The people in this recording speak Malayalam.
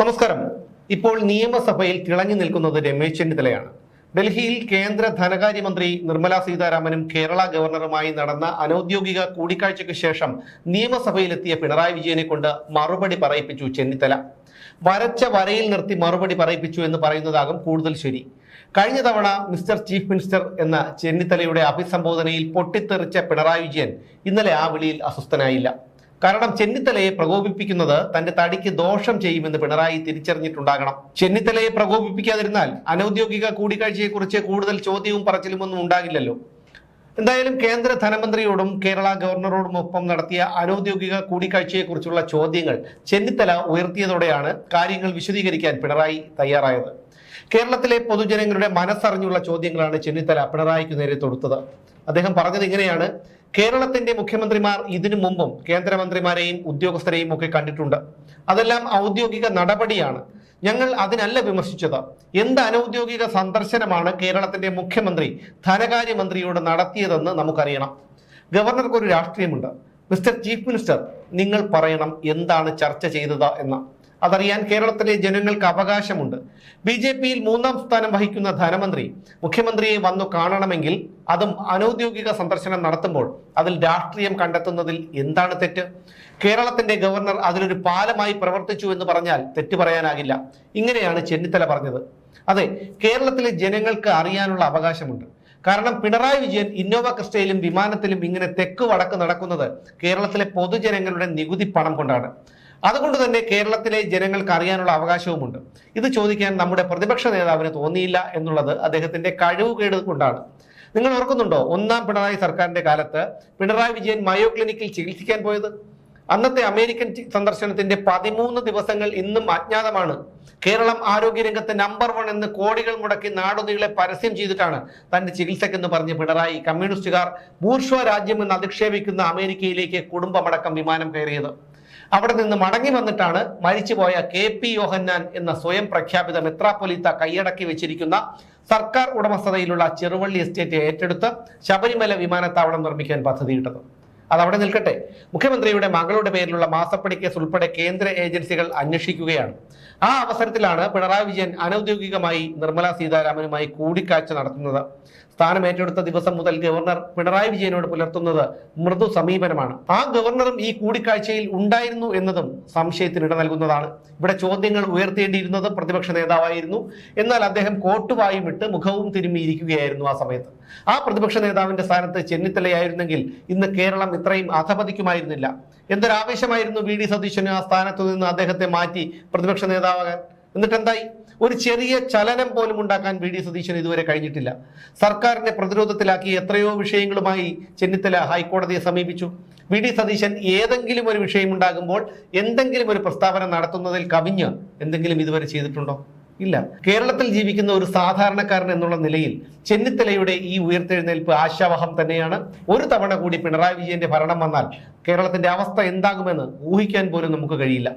നമസ്കാരം. ഇപ്പോൾ നിയമസഭയിൽ തിളങ്ങി നിൽക്കുന്നത് രമേശ് ചെന്നിത്തലയാണ്. ഡൽഹിയിൽ കേന്ദ്ര ധനകാര്യമന്ത്രി നിർമ്മല സീതാരാമനും കേരള ഗവർണറുമായി നടന്ന അനൌദ്യോഗിക കൂടിക്കാഴ്ചയ്ക്ക് ശേഷം നിയമസഭയിലെത്തിയ പിണറായി വിജയനെ കൊണ്ട് മറുപടി പറയിപ്പിച്ചു ചെന്നിത്തല. വരച്ച വരയിൽ നിർത്തി മറുപടി പറയിപ്പിച്ചു എന്ന് പറയുന്നതാകും കൂടുതൽ ശരി. കഴിഞ്ഞ തവണ മിസ്റ്റർ ചീഫ് മിനിസ്റ്റർ എന്ന ചെന്നിത്തലയുടെ അഭിസംബോധനയിൽ പൊട്ടിത്തെറിച്ച പിണറായി വിജയൻ ഇന്നലെ ആ വിളിയിൽ അസ്വസ്ഥനായില്ല. കാരണം ചെന്നിത്തലയെ പ്രകോപിപ്പിക്കുന്നത് തന്റെ തടിക്ക് ദോഷം ചെയ്യുമെന്ന് പിണറായി തിരിച്ചറിഞ്ഞിട്ടുണ്ടാകണം. ചെന്നിത്തലയെ പ്രകോപിപ്പിക്കാതിരുന്നാൽ അനൌദ്യോഗിക കൂടിക്കാഴ്ചയെക്കുറിച്ച് കൂടുതൽ ചോദ്യവും പറച്ചിലുമൊന്നും ഉണ്ടാകില്ലല്ലോ. എന്തായാലും കേന്ദ്ര ധനമന്ത്രിയോടും കേരള ഗവർണറോടും ഒപ്പം നടത്തിയ അനൌദ്യോഗിക കൂടിക്കാഴ്ചയെക്കുറിച്ചുള്ള ചോദ്യങ്ങൾ ചെന്നിത്തല ഉയർത്തിയതോടെയാണ് കാര്യങ്ങൾ വിശദീകരിക്കാൻ പിണറായി തയ്യാറായത്. കേരളത്തിലെ പൊതുജനങ്ങളുടെ മനസ്സറിഞ്ഞുള്ള ചോദ്യങ്ങളാണ് ചെന്നിത്തല പിണറായിക്ക് നേരെ തൊടുത്തത്. അദ്ദേഹം പറഞ്ഞത് ഇങ്ങനെയാണ്. കേരളത്തിന്റെ മുഖ്യമന്ത്രിമാർ ഇതിനു മുമ്പും കേന്ദ്രമന്ത്രിമാരെയും ഉദ്യോഗസ്ഥരെയും ഒക്കെ കണ്ടിട്ടുണ്ട്. അതെല്ലാം ഔദ്യോഗിക നടപടിയാണ്. ഞങ്ങൾ അതിനല്ല വിമർശിച്ചത്. എന്ത് അനൌദ്യോഗിക സന്ദർശനമാണ് കേരളത്തിന്റെ മുഖ്യമന്ത്രി ധനകാര്യമന്ത്രിയോട് നടത്തിയതെന്ന് നമുക്കറിയണം. ഗവർണർക്ക് ഒരു രാഷ്ട്രീയമുണ്ട്. മിസ്റ്റർ ചീഫ് മിനിസ്റ്റർ നിങ്ങൾ പറയണം എന്താണ് ചർച്ച ചെയ്തത് എന്ന്. അതറിയാൻ കേരളത്തിലെ ജനങ്ങൾക്ക് അവകാശമുണ്ട്. ബി ജെ പിയിൽ മൂന്നാം സ്ഥാനം വഹിക്കുന്ന ധനമന്ത്രി മുഖ്യമന്ത്രിയെ വന്നു കാണണമെങ്കിൽ അതും അനൌദ്യോഗിക സന്ദർശനം നടത്തുമ്പോൾ അതിൽ രാഷ്ട്രീയം കണ്ടെത്തുന്നതിൽ എന്താണ് തെറ്റ്? കേരളത്തിന്റെ ഗവർണർ അതിലൊരു പാലമായി പ്രവർത്തിച്ചു എന്ന് പറഞ്ഞാൽ തെറ്റ് പറയാനാകില്ല. ഇങ്ങനെയാണ് ചെന്നിത്തല പറഞ്ഞത്. അതെ കേരളത്തിലെ ജനങ്ങൾക്ക് അറിയാനുള്ള അവകാശമുണ്ട്. കാരണം പിണറായി വിജയൻ ഇന്നോവ ക്രിസ്റ്റയിലും വിമാനത്തിലും ഇങ്ങനെ തെക്ക് വടക്ക് നടക്കുന്നത് കേരളത്തിലെ പൊതുജനങ്ങളുടെ നികുതി പണം കൊണ്ടാണ്. അതുകൊണ്ട് തന്നെ കേരളത്തിലെ ജനങ്ങൾക്ക് അറിയാനുള്ള അവകാശവുമുണ്ട്. ഇത് ചോദിക്കാൻ നമ്മുടെ പ്രതിപക്ഷ നേതാവിന് തോന്നിയില്ല എന്നുള്ളത് അദ്ദേഹത്തിന്റെ കഴിവുകേട് കൊണ്ടാണ്. നിങ്ങൾ ഓർക്കുന്നുണ്ടോ ഒന്നാം പിണറായി സർക്കാരിന്റെ കാലത്ത് പിണറായി വിജയൻ മയോ ക്ലിനിക്കിൽ ചികിത്സിക്കാൻ പോയത്? അന്നത്തെ അമേരിക്കൻ സന്ദർശനത്തിന്റെ പതിമൂന്ന് ദിവസങ്ങൾ ഇന്നും അജ്ഞാതമാണ്. കേരളം ആരോഗ്യരംഗത്ത് നമ്പർ വൺ എന്ന് കോടികൾ മുടക്കി നാടുനീളെ പരസ്യം ചെയ്തിട്ടാണ് തന്റെ ചികിത്സക്കെന്ന് പറഞ്ഞ് പിണറായി കമ്മ്യൂണിസ്റ്റുകാർ ബൂർഷ്വ രാജ്യമെന്ന് അധിക്ഷേപിക്കുന്ന അമേരിക്കയിലേക്ക് കുടുംബമടക്കം വിമാനം കയറിയത്. അവിടെ നിന്ന് മടങ്ങി വന്നിട്ടാണ് മരിച്ചുപോയ കെ പി യോഹന്നാൻ എന്ന സ്വയം പ്രഖ്യാപിത മെത്രാപ്പൊലീത്ത കൈയടക്കി വെച്ചിരിക്കുന്ന സർക്കാർ ഉടമസ്ഥതയിലുള്ള ചെറുവള്ളി എസ്റ്റേറ്റ് ഏറ്റെടുത്ത് ശബരിമല വിമാനത്താവളം നിർമ്മിക്കാൻ പദ്ധതിയിട്ടത് അതവിടെ നിൽക്കട്ടെ. മുഖ്യമന്ത്രിയുടെ മകളുടെ പേരിലുള്ള മാസപ്പടി കേസ് ഉൾപ്പെടെ കേന്ദ്ര ഏജൻസികൾ അന്വേഷിക്കുകയാണ്. ആ അവസരത്തിലാണ് പിണറായി വിജയൻ അനൌദ്യോഗികമായി നിർമ്മലാ സീതാരാമനുമായി കൂടിക്കാഴ്ച നടത്തുന്നത്. സ്ഥാനം ഏറ്റെടുത്ത ദിവസം മുതൽ ഗവർണർ പിണറായി വിജയനോട് പുലർത്തുന്നത് മൃദു സമീപനമാണ്. ആ ഗവർണറും ഈ കൂടിക്കാഴ്ചയിൽ ഉണ്ടായിരുന്നു എന്നതും സംശയത്തിന് ഇട നൽകുന്നതാണ്. ഇവിടെ ചോദ്യങ്ങൾ ഉയർത്തേണ്ടിയിരുന്നത് പ്രതിപക്ഷ നേതാവായിരുന്നു. എന്നാൽ അദ്ദേഹം കോട്ടുവായും ഇട്ട് മുഖവും തിരുമ്മിയിരിക്കുകയായിരുന്നു ആ സമയത്ത്. ആ പ്രതിപക്ഷ നേതാവിന്റെ സ്ഥാനത്ത് ചെന്നിത്തലയായിരുന്നെങ്കിൽ ഇന്ന് കേരളം ഇത്രയും അധപതിക്കുമായിരുന്നില്ല. എന്തൊരാവേശമായിരുന്നു വി ഡി സതീശന് ആ സ്ഥാനത്തു നിന്ന് അദ്ദേഹത്തെ മാറ്റി പ്രതിപക്ഷ നേതാവാകാൻ? എന്നിട്ട് എന്തായി ഒരു ചെറിയ ചലനം പോലും ഉണ്ടാക്കാൻ വി ഡി സതീശന് ഇതുവരെ കഴിഞ്ഞിട്ടില്ല. സർക്കാരിനെ പ്രതിരോധത്തിലാക്കി എത്രയോ വിഷയങ്ങളുമായി ചെന്നിത്തല ഹൈക്കോടതിയെ സമീപിച്ചു. വി ഡി സതീശൻ ഏതെങ്കിലും ഒരു വിഷയം ഉണ്ടാകുമ്പോൾ എന്തെങ്കിലും ഒരു പ്രസ്താവന നടത്തുന്നതിൽ കവിഞ്ഞ് എന്തെങ്കിലും ഇതുവരെ ചെയ്തിട്ടുണ്ടോ? ഇല്ല. കേരളത്തിൽ ജീവിക്കുന്ന ഒരു സാധാരണക്കാരൻ എന്നുള്ള നിലയിൽ ചെന്നിത്തലയുടെ ഈ ഉയർത്തെഴുന്നേൽപ്പ് ആശാവഹം തന്നെയാണ്. ഒരു തവണ കൂടി പിണറായി വിജയന്റെ ഭരണം വന്നാൽ കേരളത്തിന്റെ അവസ്ഥ എന്താകുമെന്ന് ഊഹിക്കാൻ പോലും നമുക്ക് കഴിയില്ല.